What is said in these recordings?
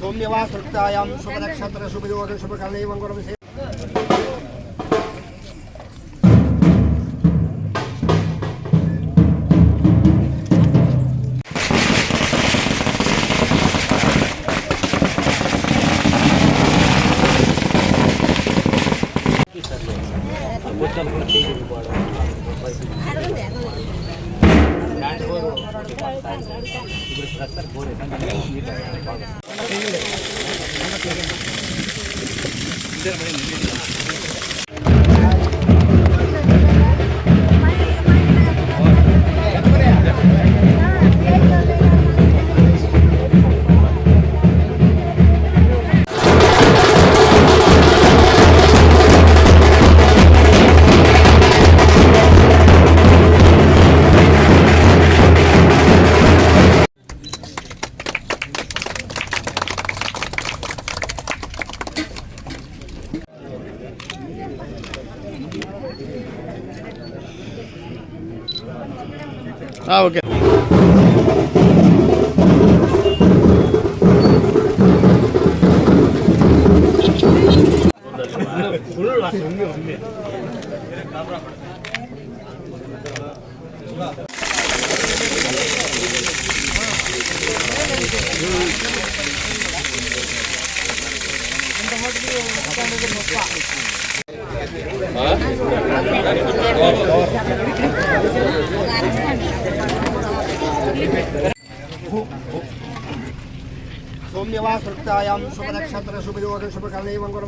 సౌమ్యవా సృప్తాయాం శుభనక్షత్ర శుభయోగ శుభకర్ణై మంగళ ஆ ஓகே. సౌమ్యవా సృప్తాయాం శుభనక్షత్ర శుభయోగ శుభకర్ణై మంగళ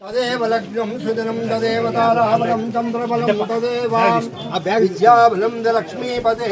తదేవ లగ్నం సుదినం తదేవ తారాబలం చంద్రబలం తదేవా విద్యాబలం లక్ష్మీపదే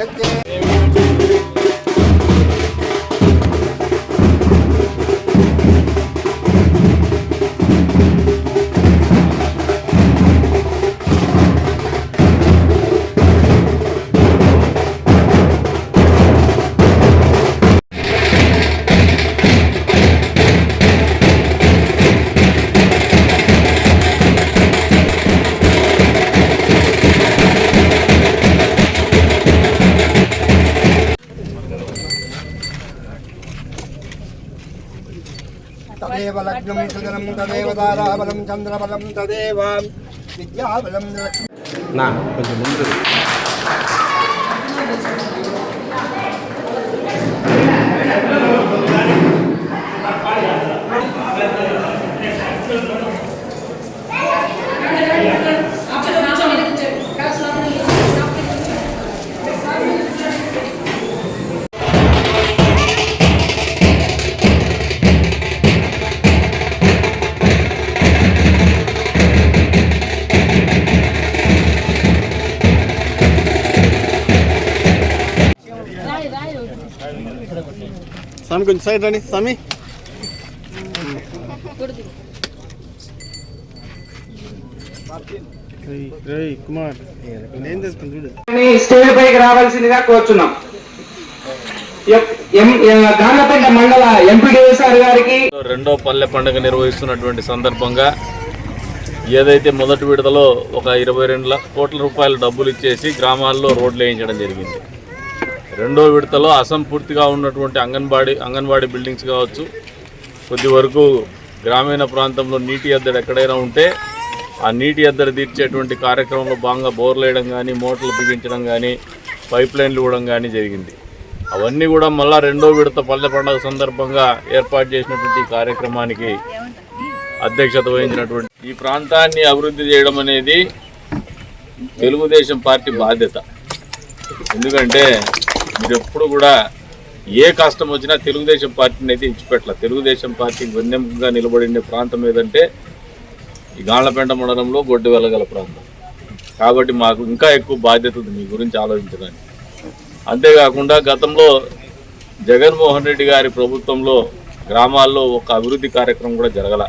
లగ్నం సుదినం తదేవ తారాబలం చంద్రబలం తదేవ విద్యాబలం నా కొంచెం ముందు స్వామి కొంచెం సైడ్ రండి స్వామి. కుమార్ స్టేజ్ పైకి రావాల్సిందిగా కోరుచున్నాం. మండల గారికి రెండో పల్లె పండుగ నిర్వహిస్తున్నటువంటి సందర్భంగా ఏదైతే మొదటి విడతలో ఒక ఇరవై రెండు కోట్ల రూపాయల డబ్బులు ఇచ్చేసి గ్రామాల్లో రోడ్లు వేయించడం జరిగింది. రెండో విడతలో అసంపూర్తిగా ఉన్నటువంటి అంగన్వాడీ అంగన్వాడీ బిల్డింగ్స్ కావచ్చు కొద్ది వరకు గ్రామీణ ప్రాంతంలో నీటి ఎద్దడి ఎక్కడైనా ఉంటే ఆ నీటి ఎద్దడి తీర్చేటువంటి కార్యక్రమంలో భాగంగా బోర్లు వేయడం కానీ మోటార్లు బిగించడం కానీ పైప్ లైన్లు ఇవ్వడం కానీ జరిగింది. అవన్నీ కూడా మళ్ళా రెండో విడత పల్లె పండుగ సందర్భంగా ఏర్పాటు చేసినటువంటి కార్యక్రమానికి అధ్యక్షత వహించినటువంటి ఈ ప్రాంతాన్ని అభివృద్ధి చేయడం అనేది తెలుగుదేశం పార్టీ బాధ్యత. ఎందుకంటే మీరు ఎప్పుడు కూడా ఏ కష్టం వచ్చినా తెలుగుదేశం పార్టీని అయితే ఇచ్చిపెట్టాల. తెలుగుదేశం పార్టీకి వెన్నెముకగా నిలబడిన ప్రాంతం ఏదంటే ఈ గాళ్ళపేంట మండలంలో గొడ్డు వెళ్ళగల ప్రాంతం. కాబట్టి మాకు ఇంకా ఎక్కువ బాధ్యత ఉంది మీ గురించి ఆలోచించడానికి. అంతేకాకుండా గతంలో జగన్మోహన్ రెడ్డి గారి ప్రభుత్వంలో గ్రామాల్లో ఒక అభివృద్ధి కార్యక్రమం కూడా జరగల.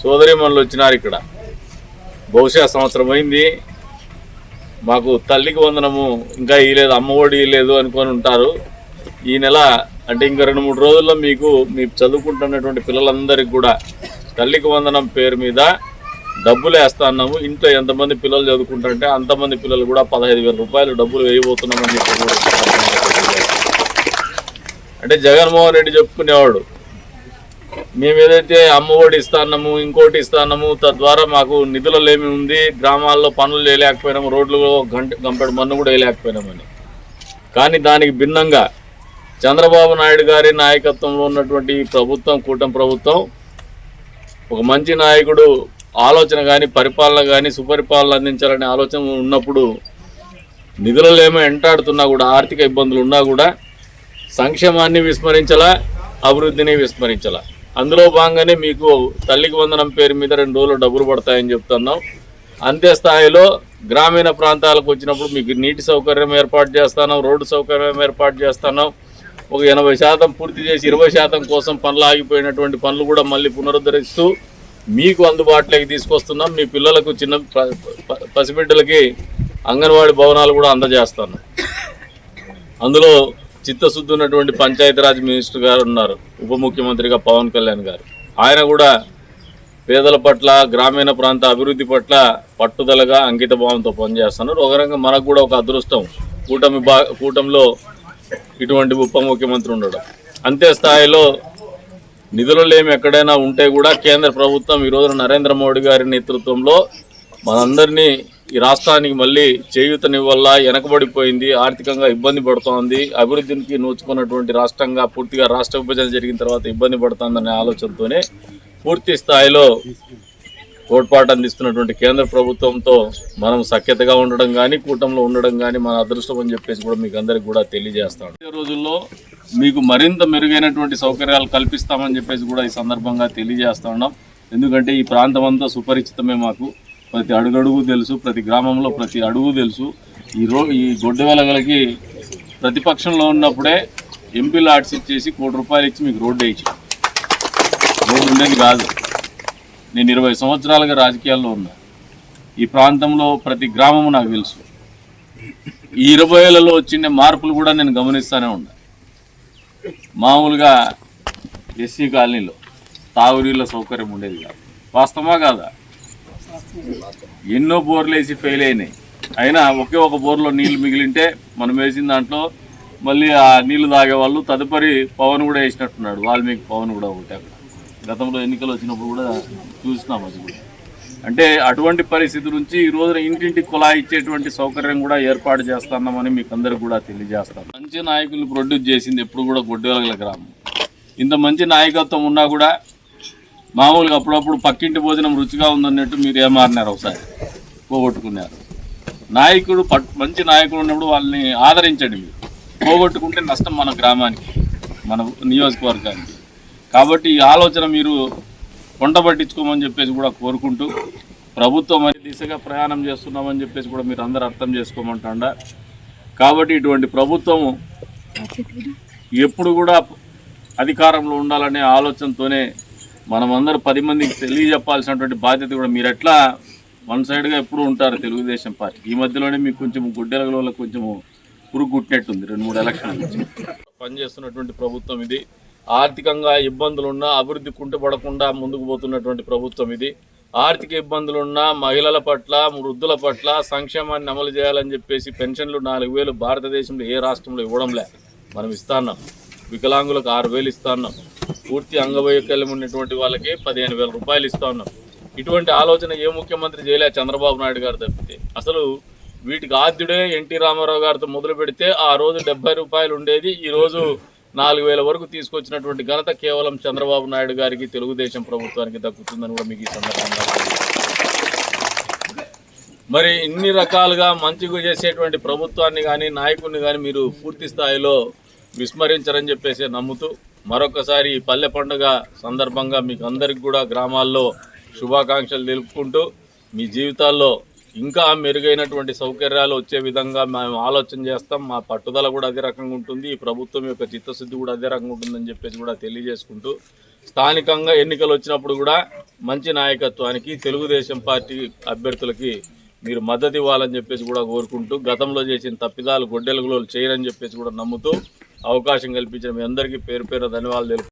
సోదరిమణులు వచ్చినారు ఇక్కడ. బహుశా సంవత్సరం అయింది. మాకు తల్లికి వందనము ఇంకా ఇయ్యలేదు అమ్మఒడి ఇయ్యలేదు అనుకొని ఉంటారు. ఈ నెల అంటే ఇంకా రెండు మూడు రోజుల్లో మీకు మీ చదువుకుంటున్నటువంటి పిల్లలందరికీ కూడా తల్లికి వందనం పేరు మీద డబ్బులు వేస్తా అన్నాము. ఇంట్లో ఎంతమంది పిల్లలు చదువుకుంటుంటే అంతమంది పిల్లలు కూడా పదహైదు వేల రూపాయలు డబ్బులు వేయబోతున్నామని చెప్పి అంటే జగన్మోహన్ రెడ్డి చెప్పుకునేవాడు మేము ఏదైతే అమ్మఒడి ఇస్తాన్నాము ఇంకోటి ఇస్తాన్నాము తద్వారా మాకు నిధులలేమి ఉంది గ్రామాల్లో పనులు చేయలేకపోయినాము రోడ్లు గంట గంపెడు మన్ను కూడా వేయలేకపోయినామని కానీ దానికి భిన్నంగా చంద్రబాబు నాయుడు గారి నాయకత్వంలో ఉన్నటువంటి ప్రభుత్వం కూటమి ప్రభుత్వం ఒక మంచి నాయకుడు ఆలోచన కానీ పరిపాలన కానీ సుపరిపాలన అందించాలనే ఆలోచన ఉన్నప్పుడు నిధులలేమో ఏమో ఎంటాడుతున్నా కూడా ఆర్థిక ఇబ్బందులు ఉన్నా కూడా సంక్షేమాన్ని విస్మరించలా అభివృద్ధిని విస్మరించలా. అందులో భాగంగానే మీకు తల్లికి వందనం పేరు మీద రెండు రోజులు డబ్బులు పడతాయని చెప్తున్నాం. అంతే స్థాయిలో గ్రామీణ ప్రాంతాలకు వచ్చినప్పుడు మీకు నీటి సౌకర్యం ఏర్పాటు చేస్తున్నాం రోడ్డు సౌకర్యం ఏర్పాటు చేస్తున్నాం. ఒక ఎనభై శాతం పూర్తి చేసి ఇరవై శాతం కోసం పనులు ఆగిపోయినటువంటి పనులు కూడా మళ్ళీ పునరుద్ధరిస్తూ మీకు అందుబాటులోకి తీసుకొస్తున్నాం. మీ పిల్లలకు చిన్న ప- ప- పసిబిడ్డలకి అంగన్వాడీ భవనాలు కూడా అందజేస్తాను అందులో చిత్తశుద్ధి ఉన్నటువంటి పంచాయతీరాజ్ మినిస్టర్ గారు ఉన్నారు ఉప ముఖ్యమంత్రిగా పవన్ కళ్యాణ్ గారు. ఆయన కూడా పేదల పట్ల గ్రామీణ ప్రాంత అభివృద్ధి పట్ల పట్టుదలగా అంకిత భావంతో పనిచేస్తున్నారు. ఒక రకంగా మనకు కూడా ఒక అదృష్టం. కూటమి బా కూటమిలో ఇటువంటి ఉప ముఖ్యమంత్రి ఉండడం. అంతే స్థాయిలో నిధులు లేమి ఎక్కడైనా ఉంటే కూడా కేంద్ర ప్రభుత్వం ఈరోజు నరేంద్ర మోడీ గారి నేతృత్వంలో మనందరినీ ఈ రాష్ట్రానికి మళ్ళీ చేయూతనివ్వల్ల వెనకబడిపోయింది ఆర్థికంగా ఇబ్బంది పడుతోంది. అభివృద్ధికి నోచుకున్నటువంటి రాష్ట్రంగా పూర్తిగా రాష్ట్ర విభజన జరిగిన తర్వాత ఇబ్బంది పడుతోందనే ఆలోచనతోనే పూర్తి స్థాయిలో తోడ్పాటు అందిస్తున్నటువంటి కేంద్ర ప్రభుత్వంతో మనం సఖ్యతగా ఉండడం కానీ కూటంలో ఉండడం కానీ మన అదృష్టం అని చెప్పేసి కూడా మీకు అందరికి కూడా తెలియజేస్తాం ఈ రోజుల్లో మీకు మరింత మెరుగైనటువంటి సౌకర్యాలు కల్పిస్తామని చెప్పేసి కూడా ఈ సందర్భంగా తెలియజేస్తా ఉన్నాం. ఎందుకంటే ఈ ప్రాంతం అంతా సుపరిచితమే మాకు. ప్రతి అడుగడుగు తెలుసు ప్రతి గ్రామంలో ప్రతి అడుగు తెలుసు. ఈ రో ఈ గొడ్డు వెలగలకి ప్రతిపక్షంలో ఉన్నప్పుడే ఎంపీ లాట్స్ ఇచ్చేసి కోటి రూపాయలు ఇచ్చి మీకు రోడ్డు వేయించి. రోడ్డు ఉండేది కాదు. నేను ఇరవై సంవత్సరాలుగా రాజకీయాల్లో ఉన్నా. ఈ ప్రాంతంలో ప్రతి గ్రామము నాకు తెలుసు. ఈ ఇరవై ఏళ్ళలో వచ్చిన మార్పులు కూడా నేను గమనిస్తూనే ఉన్నా. మామూలుగా ఎస్సీ కాలనీలో తాగునీళ్ళ సౌకర్యం ఉండేది కాదు. వాస్తవమా కాదా? ఎన్నో బోర్లు వేసి ఫెయిల్ అయినాయి. అయినా ఒకే ఒక బోర్లో నీళ్ళు మిగిలింటే మనం వేసిన దాంట్లో మళ్ళీ ఆ నీళ్ళు తాగేవాళ్ళు తదుపరి పవన్ కూడా వేసినట్టున్నాడు. వాల్మీకి పవన్ కూడా ఒకటి అక్కడ. గతంలో ఎన్నికలు వచ్చినప్పుడు కూడా చూసినాం అది కూడా. అంటే అటువంటి పరిస్థితి నుంచి ఈ రోజున ఇంటింటి కులా ఇచ్చేటువంటి సౌకర్యం కూడా ఏర్పాటు చేస్తున్నామని మీకు అందరికి కూడా తెలియజేస్తాం మంచి నాయకులు ప్రొడ్యూస్ చేసింది ఎప్పుడు కూడా గొడ్డెలగల గ్రామం. ఇంత మంచి నాయకత్వం ఉన్నా కూడా మామూలుగా అప్పుడప్పుడు పక్కింటి భోజనం రుచిగా ఉందన్నట్టు మీరు ఏమారినారు ఒకసారి? పోగొట్టుకున్నారు. నాయకుడు పట్ మంచి నాయకుడు ఉన్నప్పుడు వాళ్ళని ఆదరించండి మీరు. పోగొట్టుకుంటే నష్టం మన గ్రామానికి మన నియోజకవర్గానికి. కాబట్టి ఈ ఆలోచన మీరు కొంట పట్టించుకోమని చెప్పేసి కూడా కోరుకుంటూ ప్రభుత్వం అనే దిశగా ప్రయాణం చేస్తున్నామని చెప్పేసి కూడా మీరు అందరూ అర్థం చేసుకోమంటాండ? కాబట్టి ఇటువంటి ప్రభుత్వం ఎప్పుడు కూడా అధికారంలో ఉండాలనే ఆలోచనతోనే మనమందరూ పది మందికి తెలియజెప్పాల్సినటువంటి బాధ్యత కూడా మీరు ఎట్లా వన్ సైడ్గా ఎప్పుడు ఉంటారు తెలుగుదేశం పార్టీ? ఈ మధ్యలోనే మీకు కొంచెం గుడ్డెల కొంచెం పురుగు కుట్టినట్టుంది రెండు మూడు ఎలక్షన్ల నుంచి. పనిచేస్తున్నటువంటి ప్రభుత్వం ఇది. ఆర్థికంగా ఇబ్బందులున్నా అభివృద్ధి కుంటుపడకుండా ముందుకు పోతున్నటువంటి ప్రభుత్వం ఇది. ఆర్థిక ఇబ్బందులున్నా మహిళల పట్ల వృద్ధుల పట్ల సంక్షేమాన్ని అమలు చేయాలని చెప్పేసి పెన్షన్లు నాలుగు వేలు భారతదేశంలో ఏ రాష్ట్రంలో ఇవ్వడంలే. మనం ఇస్తాన్నాం వికలాంగులకు ఆరు వేలు ఇస్తాన్నాం పూర్తి అంగవైకల్యం ఉన్నటువంటి వాళ్ళకి పదిహేను వేల రూపాయలు ఇస్తా ఉన్నాం. ఇటువంటి ఆలోచన ఏ ముఖ్యమంత్రి చేయలే చంద్రబాబు నాయుడు గారు తప్పితే. అసలు వీటికి ఆద్యుడే ఎన్టీ రామారావు గారితో మొదలు పెడితే ఆ రోజు డెబ్బై రూపాయలు ఉండేది ఈ రోజు నాలుగు వేల వరకు తీసుకొచ్చినటువంటి ఘనత కేవలం చంద్రబాబు నాయుడు గారికి తెలుగుదేశం ప్రభుత్వానికి దక్కుతుందని కూడా మీకు ఈ సందర్భంగా మరి ఇన్ని రకాలుగా మంచిగా చేసేటువంటి ప్రభుత్వాన్ని కానీ నాయకుడిని కానీ మీరు పూర్తి స్థాయిలో విస్మరించరని చెప్పేసి నమ్ముతూ మరొకసారి ఈ పల్లె పండుగ సందర్భంగా మీకు అందరికి కూడా గ్రామాల్లో శుభాకాంక్షలు తెలుపుకుంటూ మీ జీవితాల్లో ఇంకా మెరుగైనటువంటి సౌకర్యాలు వచ్చే విధంగా మేము ఆలోచన చేస్తాం. మా పట్టుదల కూడా అదే రకంగా ఉంటుంది. ఈ ప్రభుత్వం యొక్క చిత్తశుద్ధి కూడా అదే రకంగా ఉంటుందని చెప్పేసి కూడా తెలియజేసుకుంటూ స్థానికంగా ఎన్నికలు వచ్చినప్పుడు కూడా మంచి నాయకత్వానికి తెలుగుదేశం పార్టీ అభ్యర్థులకి మీరు మద్దతు ఇవ్వాలని చెప్పేసి కూడా కోరుకుంటూ గతంలో చేసిన తప్పిదాలు గొడ్డెలుగులో చేయరని చెప్పేసి కూడా నమ్ముతూ అవకాశం కల్పించిన మీ అందరికీ పేరు పేరు ధన్యవాదాలు తెలుపు